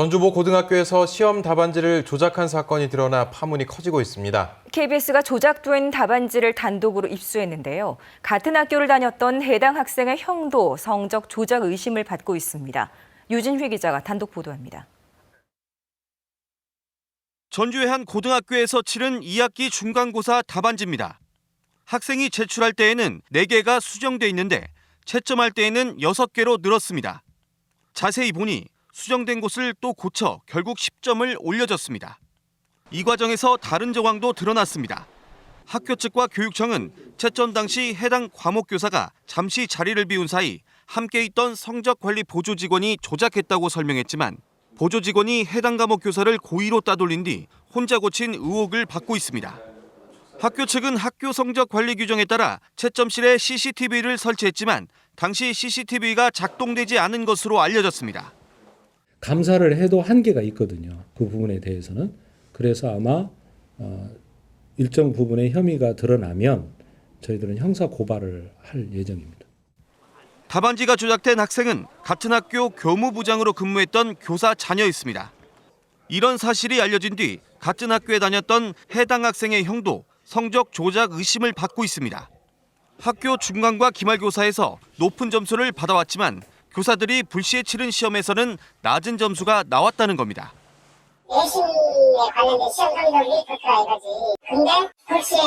전주모 고등학교에서 시험 답안지를 조작한 사건이 드러나 파문이 커지고 있습니다. KBS가 조작된 답안지를 단독으로 입수했는데요. 같은 학교를 다녔던 해당 학생의 형도 성적 조작 의심을 받고 있습니다. 유진휘 기자가 단독 보도합니다. 전주의 한 고등학교에서 치른 2학기 중간고사 답안지입니다. 학생이 제출할 때에는 4개가 수정돼 있는데 채점할 때에는 6개로 늘었습니다. 자세히 보니 수정된 곳을 또 고쳐 결국 10점을 올려줬습니다. 이 과정에서 다른 정황도 드러났습니다. 학교 측과 교육청은 채점 당시 해당 과목 교사가 잠시 자리를 비운 사이 함께 있던 성적 관리 보조 직원이 조작했다고 설명했지만 보조 직원이 해당 과목 교사를 고의로 따돌린 뒤 혼자 고친 의혹을 받고 있습니다. 학교 측은 학교 성적 관리 규정에 따라 채점실에 CCTV를 설치했지만 당시 CCTV가 작동되지 않은 것으로 알려졌습니다. 감사를 해도 한계가 있거든요. 그 부분에 대해서는. 그래서 아마 어, 일정 부분의 혐의가 드러나면 저희들은 형사 고발을 할 예정입니다. 답안지가 조작된 학생은 같은 학교 교무부장으로 근무했던 교사 자녀였습니다. 이런 사실이 알려진 뒤 같은 학교에 다녔던 해당 학생의 형도 성적 조작 의심을 받고 있습니다. 학교 중간과 기말교사에서 높은 점수를 받아왔지만 교사들이 불시에 치른 시험에서는 낮은 점수가 나왔다는 겁니다. 내신에 관련된 시험 성적이 그렇더라 이거지. 근데 불시에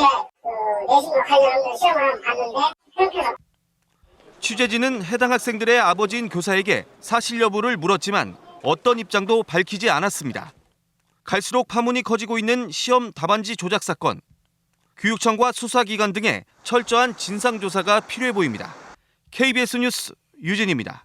그 내신과 관련한 시험을 봤는데 형태가 취재진은 해당 학생들의 아버지인 교사에게 사실 여부를 물었지만 어떤 입장도 밝히지 않았습니다. 갈수록 파문이 커지고 있는 시험 답안지 조작 사건. 교육청과 수사기관 등의 철저한 진상조사가 필요해 보입니다. KBS 뉴스 유진입니다.